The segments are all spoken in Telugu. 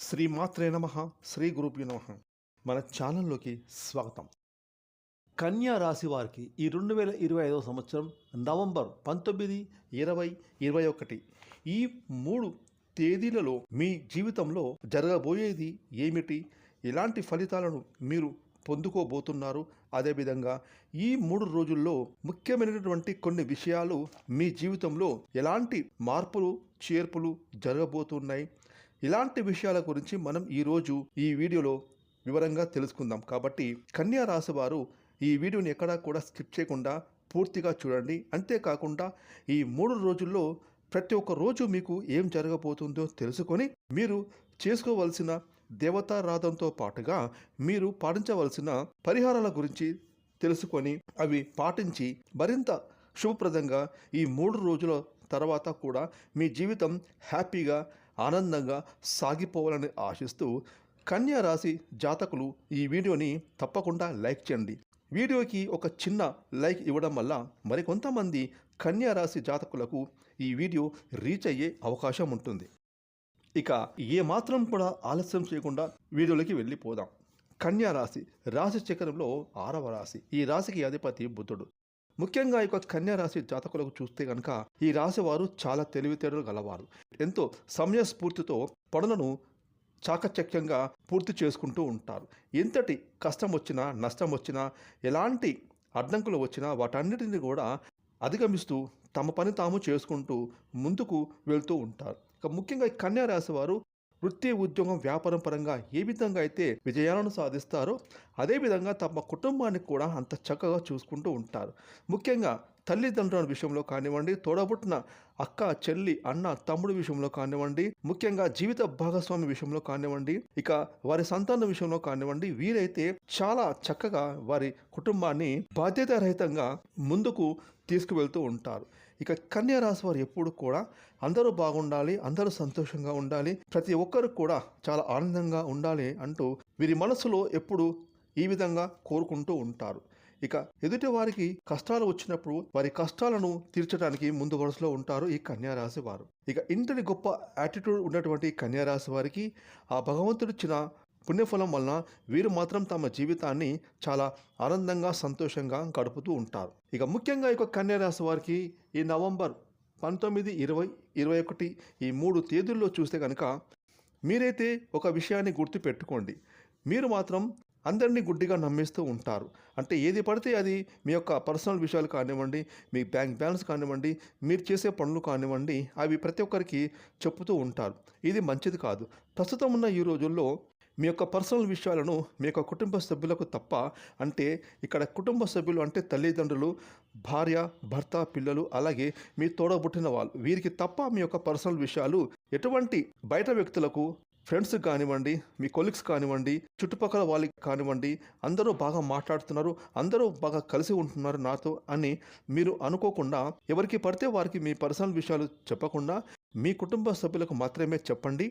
శ్రీ మాత్రే నమ శ్రీ గురుభ్యో నమ. మన ఛానల్లోకి స్వాగతం. కన్యా రాశి వారికి ఈ రెండు వేల ఇరవై ఐదవ సంవత్సరం నవంబర్ పంతొమ్మిది ఇరవై ఇరవై ఒకటి ఈ మూడు తేదీలలో మీ జీవితంలో జరగబోయేది ఏమిటి? ఎలాంటి ఫలితాలను మీరు పొందుకోబోతున్నారు? అదేవిధంగా ఈ మూడు రోజుల్లో ముఖ్యమైనటువంటి కొన్ని విషయాలు మీ జీవితంలో ఎలాంటి మార్పులు చేర్పులు జరగబోతున్నాయి? ఇలాంటి విషయాల గురించి మనం ఈరోజు ఈ వీడియోలో వివరంగా తెలుసుకుందాం. కాబట్టి కన్యా రాశి వారు ఈ వీడియోని ఎక్కడా కూడా స్కిప్ చేయకుండా పూర్తిగా చూడండి. అంతేకాకుండా ఈ మూడు రోజుల్లో ప్రతి ఒక్క రోజు మీకు ఏం జరగబోతుందో తెలుసుకొని మీరు చేసుకోవలసిన దేవతారాధంతో పాటుగా మీరు పాటించవలసిన పరిహారాల గురించి తెలుసుకొని అవి పాటించి మరింత శుభప్రదంగా ఈ మూడు రోజుల తర్వాత కూడా మీ జీవితం హ్యాపీగా ఆనందంగా సాగిపోవాలని ఆశిస్తూ కన్యా రాశి జాతకులు ఈ వీడియోని తప్పకుండా లైక్ చేయండి. వీడియోకి ఒక చిన్న లైక్ ఇవ్వడం వల్ల మరికొంతమంది కన్యా రాశి జాతకులకు ఈ వీడియో రీచ్ అయ్యే అవకాశం ఉంటుంది. ఇక ఏ మాత్రం కూడా ఆలస్యం చేయకుండా వీడియోలోకి వెళ్ళిపోదాం. కన్యా రాశి రాశి చక్రంలో ఆరవ రాశి. ఈ రాశికి అధిపతి బుద్ధుడు ముఖ్యంగా ఈ యొక్క కన్యా రాశి జాతకులకు చూస్తే కనుక ఈ రాశి వారు చాలా తెలివితేటలు గలవారు. ఎంతో సమయస్ఫూర్తితో పనులను చాకచక్యంగా పూర్తి చేసుకుంటూ ఉంటారు. ఎంతటి కష్టం వచ్చినా నష్టం వచ్చినా ఎలాంటి అడ్డంకులు వచ్చినా వాటన్నిటిని కూడా అధిగమిస్తూ తమ పని తాము చేసుకుంటూ ముందుకు వెళ్తూ ఉంటారు. ఇక ముఖ్యంగా ఈ కన్యా రాశి వారు వృత్తి ఉద్యోగం వ్యాపారం పరంగా ఏ విధంగా అయితే విజయాలను సాధిస్తారో అదేవిధంగా తమ కుటుంబాన్ని కూడా అంత చక్కగా చూసుకుంటూ ఉంటారు. ముఖ్యంగా తల్లిదండ్రుల విషయంలో కానివ్వండి తోడబుట్టిన అక్క చెల్లి అన్న తమ్ముడు విషయంలో కానివ్వండి ముఖ్యంగా జీవిత భాగస్వామి విషయంలో కానివ్వండి ఇక వారి సంతానం విషయంలో కానివ్వండి వీరైతే చాలా చక్కగా వారి కుటుంబాన్ని బాధ్యతారహితంగా ముందుకు తీసుకువెళ్తూ ఉంటారు. ఇక కన్యా రాశి వారు ఎప్పుడు కూడా అందరూ బాగుండాలి అందరూ సంతోషంగా ఉండాలి ప్రతి ఒక్కరు కూడా చాలా ఆనందంగా ఉండాలి అంటూ వీరి మనసులో ఎప్పుడు ఈ విధంగా కోరుకుంటూ ఉంటారు. ఇక ఎదుటి వారికి కష్టాలు వచ్చినప్పుడు వారి కష్టాలను తీర్చడానికి ముందు వరుసలో ఉంటారు ఈ కన్యారాశి వారు. ఇక ఇంతటి గొప్ప యాటిట్యూడ్ ఉన్నటువంటి కన్యారాశి వారికి ఆ భగవంతుడిచ్చిన పుణ్యఫలం వలన వీరు మాత్రం తమ జీవితాన్ని చాలా ఆనందంగా సంతోషంగా గడుపుతూ ఉంటారు. ఇక ముఖ్యంగా ఈ కన్యా రాశి వారికి ఈ నవంబర్ పంతొమ్మిది ఇరవై ఇరవై ఒకటి ఈ మూడు తేదీల్లో చూస్తే కనుక మీరైతే ఒక విషయాన్ని గుర్తు పెట్టుకోండి మీరు మాత్రం అందరినీ గుడ్డిగా నమ్మిస్తూ ఉంటారు. అంటే ఏది పడితే అది మీ యొక్క పర్సనల్ విషయాలు కానివ్వండి మీ బ్యాంక్ బ్యాలెన్స్ కానివ్వండి మీరు చేసే పనులు కానివ్వండి అవి ప్రతి ఒక్కరికి చెప్పుతూ ఉంటారు. ఇది మంచిది కాదు. ప్రస్తుతం ఉన్న ఈ రోజుల్లో మీ యొక్క పర్సనల్ విషయాలను మీ యొక్క కుటుంబ సభ్యులకు తప్ప అంటే ఇక్కడ కుటుంబ సభ్యులు అంటే తల్లిదండ్రులు భార్య భర్త పిల్లలు అలాగే మీ తోడబుట్టిన వాళ్ళు. వీరికి తప్ప మీ యొక్క పర్సనల్ విషయాలు ఎటువంటి బయట వ్యక్తులకు ఫ్రెండ్స్ కానివ్వండి మీ కొలీగ్స్ కానివ్వండి చుట్టుపక్కల వాళ్ళకి కానివ్వండి అందరూ బాగా మాట్లాడుతున్నారు అందరూ బాగా కలిసి ఉంటున్నారు నాతో అని మీరు అనుకోకుండా ఎవరికి పడితే వారికి మీ పర్సనల్ విషయాలు చెప్పకుండా మీ కుటుంబ సభ్యులకు మాత్రమే చెప్పండి.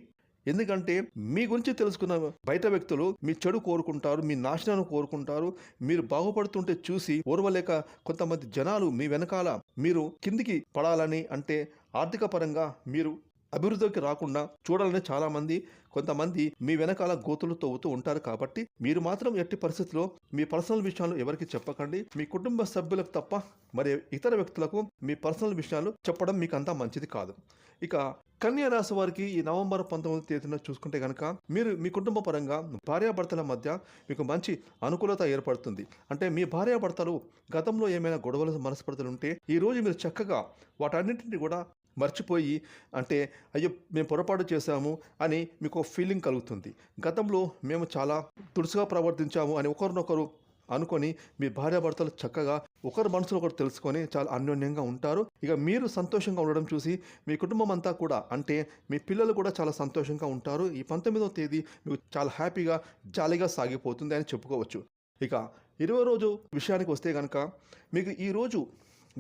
ఎందుకంటే మీ గురించి తెలుసుకున్న బయట వ్యక్తులు మీ చెడు కోరుకుంటారు మీ నాశనాన్ని కోరుకుంటారు. మీరు బాగుపడుతుంటే చూసి ఓర్వలేక కొంతమంది జనాలు మీ వెనకాల మీరు కిందికి పడాలని అంటే ఆర్థిక పరంగా మీరు అభివృద్ధికి రాకుండా చూడాలని చాలామంది కొంతమంది మీ వెనకాల గోతులు తవ్వుతూ ఉంటారు కాబట్టి మీరు మాత్రం ఎట్టి పరిస్థితిలో మీ పర్సనల్ విషయాలు ఎవరికి చెప్పకండి. మీ కుటుంబ సభ్యులకు తప్ప మరి ఇతర వ్యక్తులకు మీ పర్సనల్ విషయాలు చెప్పడం మీకు అంతా మంచిది కాదు. ఇక కన్యా రాశి వారికి ఈ నవంబర్ పంతొమ్మిది తేదీన చూసుకుంటే కనుక మీరు మీ కుటుంబ పరంగా భార్యాభర్తల మధ్య మీకు మంచి అనుకూలత ఏర్పడుతుంది. అంటే మీ భార్యాభర్తలు గతంలో ఏమైనా గొడవలు మనస్పర్ధలు ఉంటే ఈ రోజు మీరు చక్కగా వాటన్నింటినీ కూడా మర్చిపోయి అంటే అయ్యో మేము పొరపాటు చేశాము అని మీకు ఫీలింగ్ కలుగుతుంది. గతంలో మేము చాలా తుడుసుగా ప్రవర్తించాము అని ఒకరినొకరు అనుకొని మీ భార్యాభర్తలు చక్కగా ఒకరి మనసులో ఒకరు తెలుసుకొని చాలా అన్యోన్యంగా ఉంటారు. ఇక మీరు సంతోషంగా ఉండడం చూసి మీ కుటుంబం అంతా కూడా అంటే మీ పిల్లలు కూడా చాలా సంతోషంగా ఉంటారు. ఈ పంతొమ్మిదవ తేదీ మీకు చాలా హ్యాపీగా జాలీగా సాగిపోతుంది అని చెప్పుకోవచ్చు. ఇక ఇరవై రోజు విషయానికి వస్తే కనుక మీకు ఈ రోజు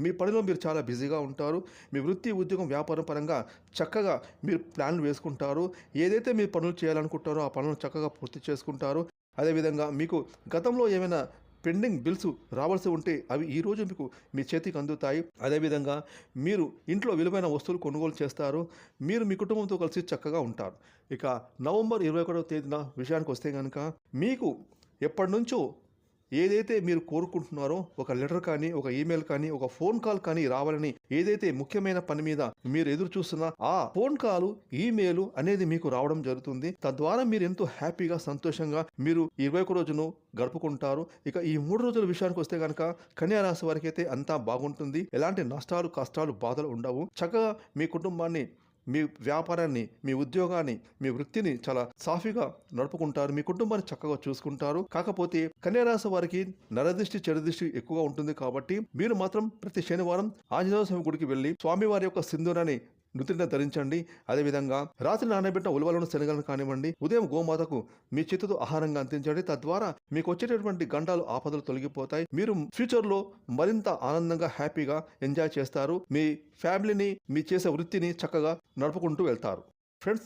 మీ పనిలో మీరు చాలా బిజీగా ఉంటారు. మీ వృత్తి ఉద్యోగం వ్యాపారం పరంగా చక్కగా మీరు ప్లాన్లు వేసుకుంటారు. ఏదైతే మీరు పనులు చేయాలనుకుంటారో ఆ పనులను చక్కగా పూర్తి చేసుకుంటారు. అదేవిధంగా మీకు గతంలో ఏమైనా పెండింగ్ బిల్స్ రావాల్సి ఉంటే అవి ఈ రోజు మీకు మీ చేతికి అందుతాయి. అదేవిధంగా మీరు ఇంట్లో విలువైన వస్తువులు కొనుగోలు చేస్తారు. మీరు మీ కుటుంబంతో కలిసి చక్కగా ఉంటారు. ఇక నవంబర్ ఇరవై ఒకటవ తేదీన విషయానికి వస్తే కనుక మీకు ఎప్పటి నుంచో ఏదైతే మీరు కోరుకుంటున్నారో ఒక లెటర్ కానీ ఒక ఈమెయిల్ కానీ ఒక ఫోన్ కాల్ కానీ రావాలని ఏదైతే ముఖ్యమైన పని మీద మీరు ఎదురు చూస్తున్నా ఆ ఫోన్ కాల్ ఈమెయిల్ అనేది మీకు రావడం జరుగుతుంది. తద్వారా మీరు ఎంతో హ్యాపీగా సంతోషంగా మీరు ఇరవై ఒక రోజును గడుపుకుంటారు. ఇక ఈ మూడు రోజుల విషయానికి వస్తే కనుక కన్యా రాశి వారికి అయితే అంతా బాగుంటుంది. ఎలాంటి నష్టాలు కష్టాలు బాధలు ఉండవు. చక్కగా మీ కుటుంబాన్ని మీ వ్యాపారాన్ని మీ ఉద్యోగాన్ని మీ వృత్తిని చాలా సాఫీగా నడుపుకుంటారు. మీ కుటుంబాన్ని చక్కగా చూసుకుంటారు. కాకపోతే కన్యారాశి వారికి నరదృష్టి చెడుదృష్టి ఎక్కువగా ఉంటుంది కాబట్టి మీరు మాత్రం ప్రతి శనివారం ఆంజనేయ స్వామి గుడికి వెళ్ళి స్వామివారి యొక్క సింధూరాన్ని నుతిన ధరించండి. అదేవిధంగా రాత్రి నానబెట్టిన ఉలవలను శనగలను కానివ్వండి. ఉదయం గోమాతకు మీ చేతితో ఆహారంగా అందించండి. తద్వారా మీకు వచ్చేటటువంటి గండాలు ఆపదలు తొలగిపోతాయి. మీరు ఫ్యూచర్లో మరింత ఆనందంగా హ్యాపీగా ఎంజాయ్ చేస్తారు. మీ ఫ్యామిలీని మీ చేసే వృత్తిని చక్కగా నడుపుకుంటూ వెళ్తారు. ఫ్రెండ్స్